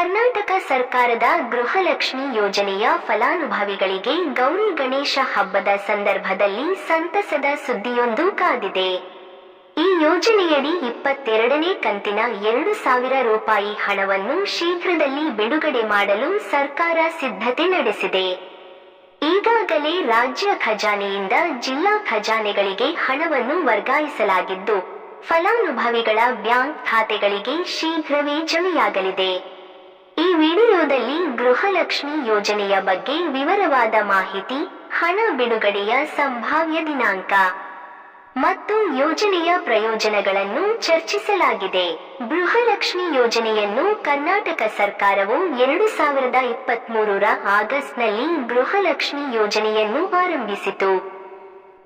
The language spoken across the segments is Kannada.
ಕರ್ನಾಟಕ ಸರ್ಕಾರದ ಗೃಹಲಕ್ಷ್ಮಿ ಯೋಜನೆಯ ಫಲಾನುಭವಿಗಳಿಗೆ ಗೌರಿ ಗಣೇಶ ಹಬ್ಬದ ಸಂದರ್ಭದಲ್ಲಿ ಸಂತಸದ ಸುದ್ದಿಯೊಂದು ಕಾದಿದೆ. ಈ ಯೋಜನೆಯಡಿ ಇಪ್ಪತ್ತೆರಡನೇ ಕಂತಿನ ಎರಡು ಸಾವಿರ ರೂಪಾಯಿ ಹಣವನ್ನು ಶೀಘ್ರದಲ್ಲಿ ಬಿಡುಗಡೆ ಮಾಡಲು ಸರ್ಕಾರ ಸಿದ್ಧತೆ ನಡೆಸಿದೆ. ಈಗಾಗಲೇ ರಾಜ್ಯ ಖಜಾನೆಯಿಂದ ಜಿಲ್ಲಾ ಖಜಾನೆಗಳಿಗೆ ಹಣವನ್ನು ವರ್ಗಾಯಿಸಲಾಗಿದ್ದು, ಫಲಾನುಭವಿಗಳ ಬ್ಯಾಂಕ್ ಖಾತೆಗಳಿಗೆ ಶೀಘ್ರವೇ ಜಮೆಯಾಗಲಿದೆ. ಈ ವಿಡಿಯೋದಲ್ಲಿ ಗೃಹಲಕ್ಷ್ಮಿ ಯೋಜನೆಯ ಬಗ್ಗೆ ವಿವರವಾದ ಮಾಹಿತಿ, ಹಣ ಬಿಡುಗಡೆಯ ಸಂಭಾವ್ಯ ದಿನಾಂಕ ಮತ್ತು ಯೋಜನೆಯ ಪ್ರಯೋಜನಗಳನ್ನು ಚರ್ಚಿಸಲಾಗಿದೆ. ಗೃಹಲಕ್ಷ್ಮಿ ಯೋಜನೆಯನ್ನು ಕರ್ನಾಟಕ ಸರ್ಕಾರವು ಎರಡು ಸಾವಿರದ ಇಪ್ಪತ್ಮೂರರ ಆಗಸ್ಟ್ನಲ್ಲಿ ಗೃಹಲಕ್ಷ್ಮಿ ಯೋಜನೆಯನ್ನು ಆರಂಭಿಸಿತು.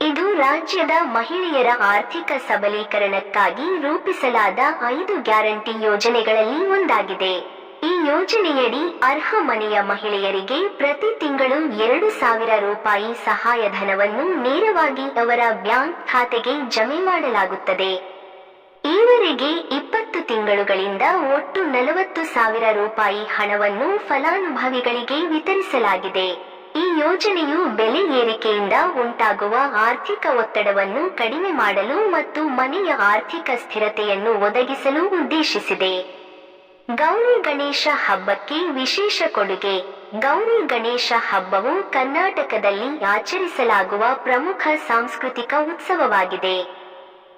ಇದು ರಾಜ್ಯದ ಮಹಿಳೆಯರ ಆರ್ಥಿಕ ಸಬಲೀಕರಣಕ್ಕಾಗಿ ರೂಪಿಸಲಾದ ಐದು ಗ್ಯಾರಂಟಿ ಯೋಜನೆಗಳಲ್ಲಿ ಒಂದಾಗಿದೆ. ಈ ಯೋಜನೆಯಡಿ ಅರ್ಹ ಮನೆಯ ಮಹಿಳೆಯರಿಗೆ ಪ್ರತಿ ತಿಂಗಳು ಎರಡು ಸಾವಿರ ರೂಪಾಯಿ ಸಹಾಯಧನವನ್ನು ನೇರವಾಗಿ ಅವರ ಬ್ಯಾಂಕ್ ಖಾತೆಗೆ ಜಮೆ ಮಾಡಲಾಗುತ್ತದೆ. ಈವರೆಗೆ ಇಪ್ಪತ್ತು ತಿಂಗಳುಗಳಿಂದ ಒಟ್ಟು ನಲವತ್ತು ಸಾವಿರ ರೂಪಾಯಿ ಹಣವನ್ನು ಫಲಾನುಭವಿಗಳಿಗೆ ವಿತರಿಸಲಾಗಿದೆ. ಈ ಯೋಜನೆಯು ಬೆಲೆ ಏರಿಕೆಯಿಂದ ಉಂಟಾಗುವ ಆರ್ಥಿಕ ಒತ್ತಡವನ್ನು ಕಡಿಮೆ ಮಾಡಲು ಮತ್ತು ಮನೆಯ ಆರ್ಥಿಕ ಸ್ಥಿರತೆಯನ್ನು ಒದಗಿಸಲು ಉದ್ದೇಶಿಸಿದೆ. ಗೌರಿ ಗಣೇಶ ಹಬ್ಬಕ್ಕೆ ವಿಶೇಷ ಕೊಡುಗೆ. ಗೌರಿ ಗಣೇಶ ಹಬ್ಬವು ಕರ್ನಾಟಕದಲ್ಲಿ ಆಚರಿಸಲಾಗುವ ಪ್ರಮುಖ ಸಾಂಸ್ಕೃತಿಕ ಉತ್ಸವವಾಗಿದೆ.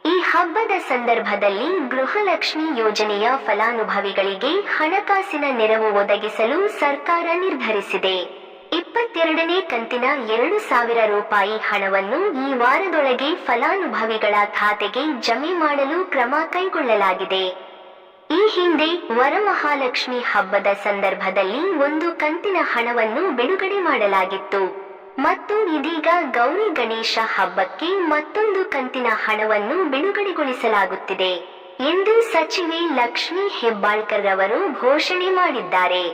ಈ ಹಬ್ಬದ ಸಂದರ್ಭದಲ್ಲಿ ಗೃಹಲಕ್ಷ್ಮಿ ಯೋಜನೆಯ ಫಲಾನುಭವಿಗಳಿಗೆ ಹಣಕಾಸಿನ ನೆರವು ಒದಗಿಸಲು ಸರ್ಕಾರ ನಿರ್ಧರಿಸಿದೆ. ಇಪ್ಪತ್ತೆರಡನೇ ಕಂತಿನ ಎರಡು ಸಾವಿರ ರೂಪಾಯಿ ಹಣವನ್ನು ಈ ವಾರದೊಳಗೆ ಫಲಾನುಭವಿಗಳ ಖಾತೆಗೆ ಜಮೆ ಮಾಡಲು ಕ್ರಮ ಕೈಗೊಳ್ಳಲಾಗಿದೆ. ಈ ಹಿಂದೆ ವರಮಹಾಲಕ್ಷ್ಮಿ ಹಬ್ಬದ ಸಂದರ್ಭದಲ್ಲಿ ಒಂದು ಕಂತಿನ ಹಣವನ್ನು ಬಿಡುಗಡೆ ಮಾಡಲಾಗಿತ್ತು. ಮತ್ತು ಇದೀಗ ಗೌರಿ ಗಣೇಶ ಹಬ್ಬಕ್ಕೆ ಮತ್ತೊಂದು ಕಂತಿನ ಹಣವನ್ನು ಬಿಡುಗಡೆಗೊಳಿಸಲಾಗುತ್ತಿದೆ. ಎಂದು ಸಚಿವೆ ಲಕ್ಷ್ಮಿ ಹೆಬ್ಬಾಳ್ಕರ್ ಅವರು ಘೋಷಣೆ ಮಾಡಿದ್ದಾರೆ.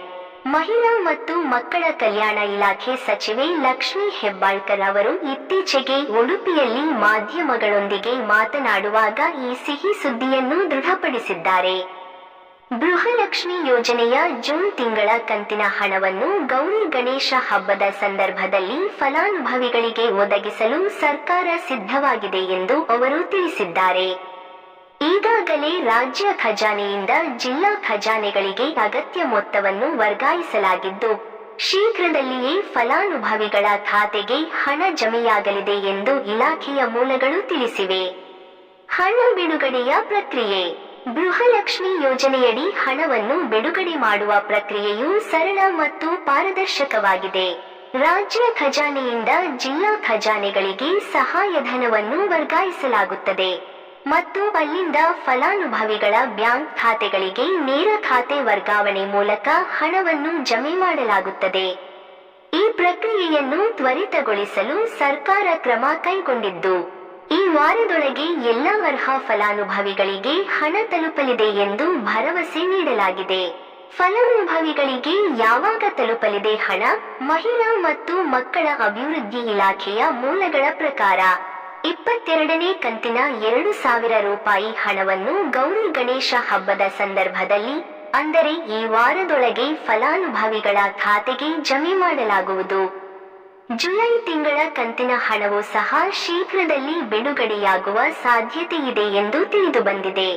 ಮಹಿಳಾ ಮತ್ತು ಮಕ್ಕಳ ಕಲ್ಯಾಣ ಇಲಾಖೆ ಸಚಿವೆ ಲಕ್ಷ್ಮಿ ಹೆಬ್ಬಾಳ್ಕರ್ ಅವರು ಇತ್ತೀಚೆಗೆ ಉಡುಪಿಯಲ್ಲಿ ಮಾಧ್ಯಮಗಳೊಂದಿಗೆ ಮಾತನಾಡುವಾಗ ಈ ಸಿಹಿ ಸುದ್ದಿಯನ್ನು ದೃಢಪಡಿಸಿದ್ದಾರೆ. ಗೃಹಲಕ್ಷ್ಮಿ ಯೋಜನೆಯ ಜೂನ್ ತಿಂಗಳ ಕಂತಿನ ಹಣವನ್ನು ಗೌರಿ ಗಣೇಶ ಹಬ್ಬದ ಸಂದರ್ಭದಲ್ಲಿ ಫಲಾನುಭವಿಗಳಿಗೆ ಒದಗಿಸಲು ಸರ್ಕಾರ ಸಿದ್ಧವಾಗಿದೆ ಎಂದು ಅವರು ತಿಳಿಸಿದ್ದಾರೆ. ಈಗಾಗಲೇ ರಾಜ್ಯ ಖಜಾನೆಯಿಂದ ಜಿಲ್ಲಾ ಖಜಾನೆಗಳಿಗೆ ಅಗತ್ಯ ಮೊತ್ತವನ್ನು ವರ್ಗಾಯಿಸಲಾಗಿದ್ದು, ಶೀಘ್ರದಲ್ಲಿಯೇ ಫಲಾನುಭವಿಗಳ ಖಾತೆಗೆ ಹಣ ಜಮೆಯಾಗಲಿದೆ ಎಂದು ಇಲಾಖೆಯ ಮೂಲಗಳು ತಿಳಿಸಿವೆ. ಹಣ ಬಿಡುಗಡೆಯ ಪ್ರಕ್ರಿಯೆ ಗೃಹಲಕ್ಷ್ಮಿ ಯೋಜನೆಯಡಿ ಹಣವನ್ನು ಬಿಡುಗಡೆ ಮಾಡುವ ಪ್ರಕ್ರಿಯೆಯು ಸರಳ ಮತ್ತು ಪಾರದರ್ಶಕವಾಗಿದೆ. ರಾಜ್ಯ ಖಜಾನೆಯಿಂದ ಜಿಲ್ಲಾ ಖಜಾನೆಗಳಿಗೆ ಸಹಾಯಧನವನ್ನು ವರ್ಗಾಯಿಸಲಾಗುತ್ತದೆ. ಮತ್ತು ಅಲ್ಲಿಂದ ಫಲಾನುಭವಿಗಳ ಬ್ಯಾಂಕ್ ಖಾತೆಗಳಿಗೆ ನೇರ ಖಾತೆ ವರ್ಗಾವಣೆ ಮೂಲಕ ಹಣವನ್ನು ಜಮೆ ಮಾಡಲಾಗುತ್ತದೆ. ಈ ಪ್ರಕ್ರಿಯೆಯನ್ನು ತ್ವರಿತಗೊಳಿಸಲು ಸರ್ಕಾರ ಕ್ರಮ ಕೈಗೊಂಡಿದ್ದು. ಈ ವಾರದೊಳಗೆ ಎಲ್ಲ ಅರ್ಹ ಫಲಾನುಭವಿಗಳಿಗೆ ಹಣ ತಲುಪಲಿದೆ ಎಂದು ಭರವಸೆ ನೀಡಲಾಗಿದೆ. ಫಲಾನುಭವಿಗಳಿಗೆ ಯಾವಾಗ ತಲುಪಲಿದೆ ಹಣ? ಮಹಿಳಾ ಮತ್ತು ಮಕ್ಕಳ ಅಭಿವೃದ್ಧಿ ಇಲಾಖೆಯ ಮೂಲಗಳ ಪ್ರಕಾರ ಇಪ್ಪತ್ತೆರಡನೇ ಕಂತಿನ ಎರಡು ಸಾವಿರ ರೂಪಾಯಿ ಹಣವನ್ನು ಗೌರಿ ಗಣೇಶ ಹಬ್ಬದ ಸಂದರ್ಭದಲ್ಲಿ, ಅಂದರೆ ಈ ವಾರದೊಳಗೆ ಫಲಾನುಭವಿಗಳ ಖಾತೆಗೆ ಜಮೆ ಮಾಡಲಾಗುವುದು. ಜುಲೈ ತಿಂಗಳ ಕಂತಿನ ಹಣವು ಸಹ ಶೀಘ್ರದಲ್ಲಿ ಬಿಡುಗಡೆಯಾಗುವ ಸಾಧ್ಯತೆ ಇದೆ ಎಂದು ತಿಳಿದುಬಂದಿದೆ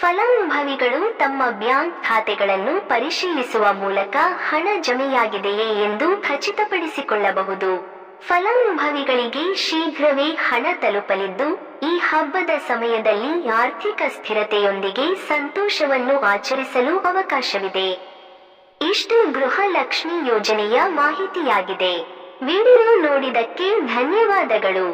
ಫಲಾನುಭವಿಗಳು ತಮ್ಮ ಬ್ಯಾಂಕ್ ಖಾತೆಗಳನ್ನು ಪರಿಶೀಲಿಸುವ ಮೂಲಕ ಹಣ ಜಮೆಯಾಗಿದೆಯೇ ಎಂದು ಖಚಿತಪಡಿಸಿಕೊಳ್ಳಬಹುದು. ಫಲಾನುಭವಿಗಳಿಗೆ ಶೀಘ್ರವೇ ಹಣ ತಲುಪಲಿದ್ದು, ಈ ಹಬ್ಬದ ಸಮಯದಲ್ಲಿ ಆರ್ಥಿಕ ಸ್ಥಿರತೆಯೊಂದಿಗೆ ಸಂತೋಷವನ್ನು ಆಚರಿಸಲು ಅವಕಾಶವಿದೆ. ಇಷ್ಟು ಗೃಹಲಕ್ಷ್ಮಿ ಯೋಜನೆಯ ಮಾಹಿತಿಯಾಗಿದೆ. ವಿಡಿಯೋ ನೋಡಿದಕ್ಕೆ ಧನ್ಯವಾದಗಳು.